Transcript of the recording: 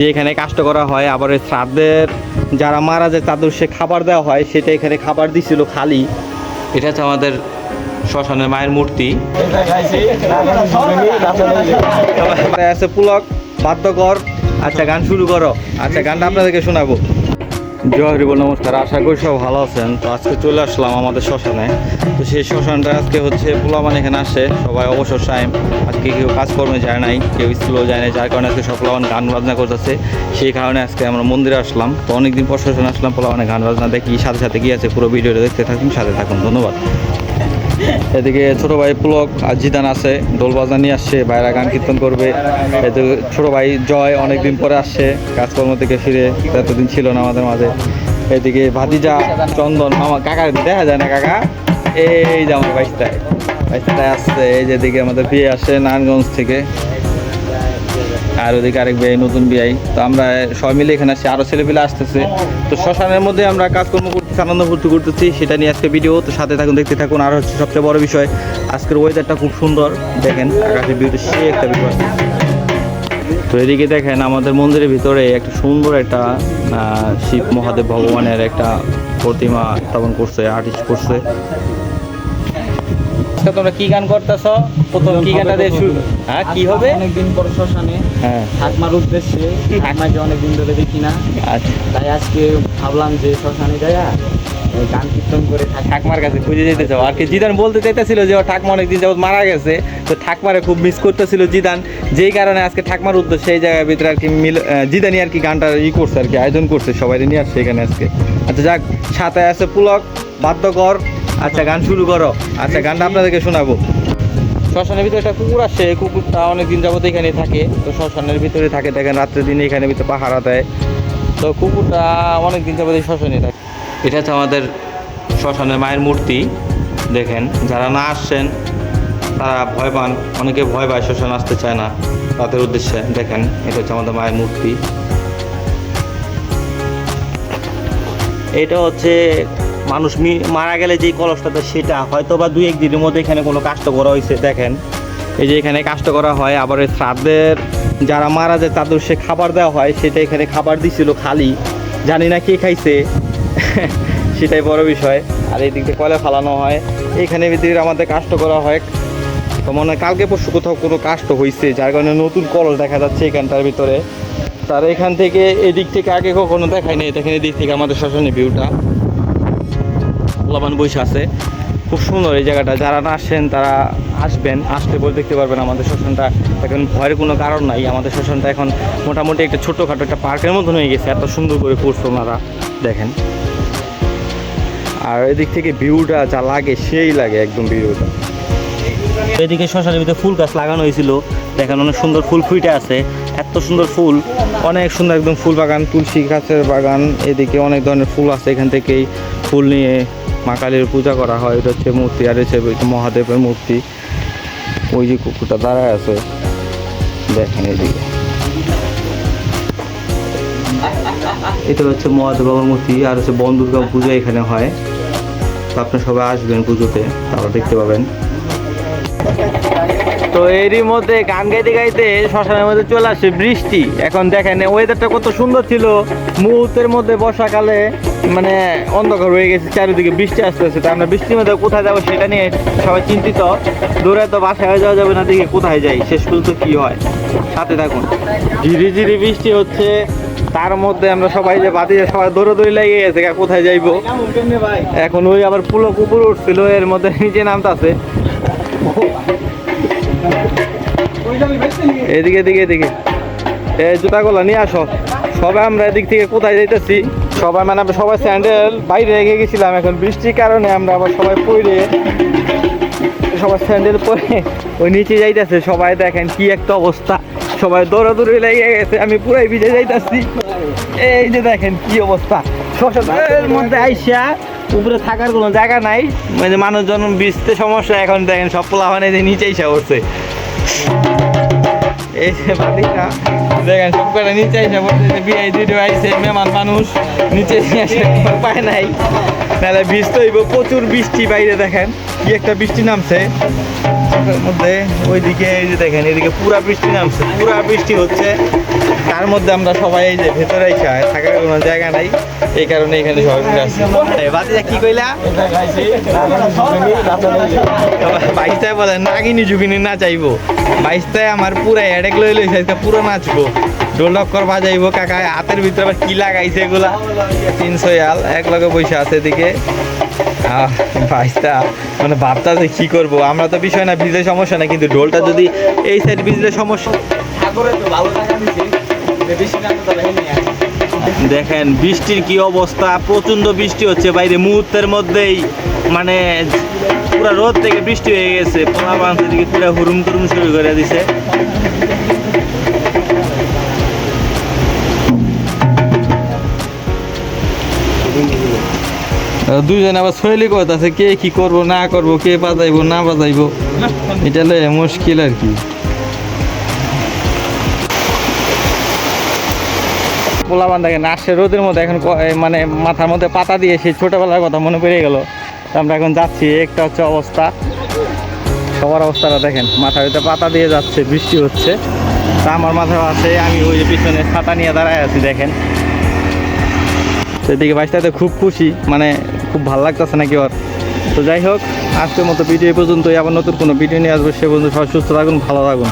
যে এখানে কাষ্ট করা হয়, আবার ওই শ্রাদ্ধের যারা মারা যায় তাদের সে খাবার দেওয়া হয়, সেটা এখানে খাবার দিছিল খালি। এটা হচ্ছে আমাদের শ্মশানের মায়ের মূর্তি। আছে পুলক, বাদ্যকর আচ্ছা গান শুরু করো। আচ্ছা গানটা আপনাদেরকে শোনাবো। জয় হরি বল, নমস্কার। আশা করি সব ভালো আছেন। তো আজকে চলে আসলাম আমাদের শ্মশানে। তো সেই শ্মশানটা আজকে হচ্ছে পোলামান এখানে আসে। সবাই অবসর টাইম আজকে কেউ কাজকর্মে যায় নাই, কেউ স্কুলেও যায় নাই। যার কারণে আজকে সব পোলামান গান বাজনা করতেছে। সেই কারণে আজকে আমরা মন্দিরে আসলাম। তো অনেকদিন পর শ্মশানে আসলাম পোলামানে গান বাজনা দেখি। সাথে সাথে কি আছে পুরো ভিডিওটা দেখতে থাকুন, সাথে থাকুন। ধন্যবাদ। এদিকে ছোট ভাই পুলক আর জিদান আছে, ঢোল বাজনা নিয়ে আসছে, ভাইরা গান কীর্তন করবে। এদিকে ছোট ভাই জয় অনেকদিন পরে আসছে, কাজকর্ম থেকে ফিরে। এতদিন ছিল না আমাদের মাঝে। এদিকে ভাতিজা, চন্দন দেখা যায় না কাকা? এই যে আমার বাইশটায়। বাইশটায় আসছে, এই যে এদিকে আমাদের বিয়ে নারায়ণগঞ্জ থেকে। আর ওদিকে আরেক বিয়ে নতুন বিয়াই তো আমরা সবাই মিলে এখানে আসছি আরও ছেলেপিলে আসতেছে। তো শ্মশানের মধ্যে আমরা কাজকর্ম করতেছি, আনন্দ ফুর্তি করতেছি, সেটা নিয়ে আজকে ভিডিও তো সাথে থাকুন, দেখতে থাকুন। আর হচ্ছে সবচেয়ে বড় বিষয়, আজকের ওয়েদারটা খুব সুন্দর। দেখেন, আকাশের ভিউটা সে একটা বিষয় তো এদিকে দেখেন আমাদের মন্দিরের ভিতরে একটা সুন্দর একটা শিব মহাদেব ভগবানের একটা প্রতিমা স্থাপন করছে আর্টিস্ট করছে। আজকে তোমরা কি গান করতেছ? প্রথম কি গানটা দিয়ে শুরু? হ্যাঁ কি হবে? অনেকদিন পর শ্মশানে হ্যাঁ। ঠাকমার উদ্দেশ্যে ঠাকমাকে অনেকদিন ধরে দেখি না। আচ্ছা। তাই আজকে ভাবলাম যে শ্মশানে যাইয়া গান কীর্তন করে ঠাকমার কাছে খুঁজে যেতে চাও আর কি জিদান বলতে চাইতেছিল যে ও ঠাকমা অনেকদিন যাবত মারা গেছে। তো ঠাকমারে খুব মিস করতেছিল জিদান। যেই কারণে আজকে ঠাকমার উদ্দেশ্যে সেই জায়গার ভিতরে আর কি মিল জিদানি আর কি গানটা ই করছে আর কি আয়োজন করছে সবাই নিয়ে আসছে এখানে আজকে। আচ্ছা যাক সাথে আছে পুলক বাদ্যকর আচ্ছা গান শুরু করো। আচ্ছা গানটা আপনাদেরকে শোনাবো। শ্মশানের ভিতরে একটা কুকুর আসে, কুকুরটা অনেকদিন যাবত এখানে থাকে। তো শ্মশানের ভিতরে থাকে, দেখেন রাত্রে দিনে এখানে ভিতরে পাহারা দেয়। তো কুকুরটা অনেকদিন যাবত এই শ্মশানে থাকে। এটা হচ্ছে আমাদের শ্মশানের মায়ের মূর্তি, দেখেন। যারা না আসছেন, তারা ভয় পান। অনেকে ভয় পায় শ্মশান আসতে চায় না, তাদের উদ্দেশ্যে, দেখেন, এটা হচ্ছে আমাদের মায়ের মূর্তি। এটা হচ্ছে মানুষ মারা গেলে যেই কলসটাতে সেটা হয়তো বা দুই একদিনের মধ্যে এখানে কোনো কাষ্ট করা হয়েছে, দেখেন। এই যে এখানে কাষ্ট করা হয়, আবার এই শ্রাদ্ধের যারা মারা যায় তাদের সে খাবার দেওয়া হয়, সেটা এখানে খাবার দিছিল খালি। জানি না কে খাইছে, সেটাই বড় বিষয়। আর এই দিক দিয়ে কয়লা ফালানো হয়। এখানে ভিতরে আমাদের কাষ্ট করা হয়। তো মনে হয় কালকে পরশু কোথাও কোনো কাষ্ট হয়েছে যার কারণে নতুন কলস দেখা যাচ্ছে এখানটার ভিতরে। তার এখান থেকে এদিক থেকে আগে কখনো দেখায়নি দেখেন এদিক থেকে আমাদের শ্মশানের ভিউটা লাবান বসে আছে। খুব সুন্দর এই জায়গাটা। যারা না আসেন, তারা আসবেন। আসলে বলে দেখতে পারবেন আমাদের শ্মশানটা এখন ভয়ের কোনো কারণ নাই। আমাদের শ্মশানটা এখন মোটামুটি একটা ছোটোখাটো একটা পার্কের মতন হয়ে গেছে। এত সুন্দর করে করছে ওনারা। দেখেন। আর এদিক থেকে ভিউটা যা লাগে, সেই লাগে একদম ভিউটা। এদিকে শ্মশানের ভিতরে ফুল গাছ লাগানো হয়েছিল। দেখেন অনেক সুন্দর ফুল ফুইটে আছে। এত সুন্দর ফুল। অনেক সুন্দর একদম ফুল বাগান, তুলসী গাছের বাগান। এদিকে অনেক ধরনের ফুল আছে এখান থেকেই ফুল নিয়ে মা কালীর পূজা করা হয়, এটা হচ্ছে মূর্তি আর হচ্ছে মহাদেবের মূর্তি। ওই যে কুকুরটা দাঁড়ায় আছে। দেখেন এদিকে। এটা হচ্ছে মহাদেব বাবার মূর্তি আর হচ্ছে বন দুর্গা পূজা এখানে হয়। তো আপনি সবাই আসবেন পুজোতে, তারা দেখতে পাবেন। তো এরই মধ্যে গান গাইতে গাইতে শ্মশানের মধ্যে চলে আসে বৃষ্টি। এখন দেখেন ওয়েদারটা কত সুন্দর ছিল। মুহূর্তের মধ্যে বর্ষাকালে মানে অন্ধকার হয়ে গেছে, চারিদিকে বৃষ্টি আসতেছে। তা আমরা বৃষ্টির মধ্যে কোথায় যাব সেটা নিয়ে সবাই চিন্তিত। দূরে তো বাসায় যাওয়া যাবে না দিকে কোথায় যাই, শেষ পর্যন্ত কি হয়। সাথে থাকুন। ঝিরি ঝিরি বৃষ্টি হচ্ছে, তার মধ্যে আমরা সবাই যে বাদি সবাই দৌড়াদৌড়ি লেগে গেছে কোথায় যাইবো? এখন ওই আবার পুলো কুকুর উঠছিল, এর মধ্যে নিচে নামতাছে। এদিকে এদিকে এদিকে। এই জুতাগুলো নিয়ে আসো। সবাই আমরা এদিক থেকে কোথায় যাইতেছি? সবাই মানে আমরা সবাই স্যান্ডেল বাইরে রেখে গেছিলাম, এখন বৃষ্টির কারণে আমরা আবার সবাই পরে সবাই স্যান্ডেল পরে ওই নিচে যাইতেছে। সবাই দেখেন কি একটা অবস্থা, সবাই দৌড়াদৌড়ি লেগে গেছে, আমি পুরাই ভিজে যাইতাছি। এই যে দেখেন কি অবস্থা। শ্মশানের মধ্যে আইসা উপরে থাকার কোনো জায়গা নাই। মানে মানুষজন বিচতে সমস্যা, এখন দেখেন সব পোলাভানে যে নিচে আইসা উঠছে এই যে বাড়িটা দেখেন, সব করে নিচে এসে যে বিআই দুটো আইসে মেহমান মানুষ, নিচে এসে পায় নাই। তাহলে বৃষ্টি হইব, প্রচুর বৃষ্টি বাইরে, দেখেন। কি একটা বৃষ্টি নামছে। চোখের মধ্যে ওইদিকে এই যে দেখেন, এদিকে পুরা বৃষ্টি নামছে। পুরা বৃষ্টি হচ্ছে, তার মধ্যে আমরা সবাই এই যে ভেতরে খায় থাকার কোনো জায়গা নাই, এই কারণে এখানে সবাই মিলে আসছি। বাতিজা কি কইলা? বাইশটায় বলে, নাগিনি ঝুঁকিনি না চাইব বাইশটায় আমার পুরা এডেক লই লইছে আজকে পুরো নাচবো। ঢোল ডক্কর বাজাইবো কাকা হাতের ভিতরে আবার কি লাগাইছে এগুলা? তিনশো আল এক লগে পয়সা আছে এদিকে। আহ, বাইশটা মানে ভাবতাছে কি করব? আমরা তো বিষয় না ভিজলে সমস্যা না কিন্তু ঢোলটা যদি এই সাইড ভিজলে সমস্যা দেখেনি দেখেন বৃষ্টির কি অবস্থা প্রচণ্ড বৃষ্টি হচ্ছে বাইরে মুহূর্তের মধ্যেই মানে পুরো রোদ থেকে বৃষ্টি হয়ে গেছে পোলা বাঁধের দিকে পুরো হুরুম টুরুম শুরু করে দিছে। দুইজন আবার শৈলী আছে কে কি করব, না করব, কে বাজাইবো, না বাজাইবো। এটা মুশকিল আর কি। পোলাবান দেখেন আসছে রোদের মধ্যে এখন মানে মাথার মধ্যে পাতা দিয়ে সেই ছোটোবেলার কথা মনে পড়ে গেল। আমরা এখন যাচ্ছি, একটা হচ্ছে অবস্থা। সবার অবস্থাটা দেখেন, মাথার ভিতরে পাতা দিয়ে যাচ্ছে, বৃষ্টি হচ্ছে। তা আমার মাথায় আছে, আমি ওই পিছনে ছাতা নিয়ে দাঁড়ায় আছি, দেখেন। সেদিকে বাইশটাতে খুব খুশি মানে খুব ভালো লাগতেছে নাকি ওর? তো যাই হোক, আজকের মতো ভিডিও পর্যন্তই। আবার নতুন কোনো ভিডিও নিয়ে আসব, সে পর্যন্ত সবাই সুস্থ থাকুন, ভালো থাকুন।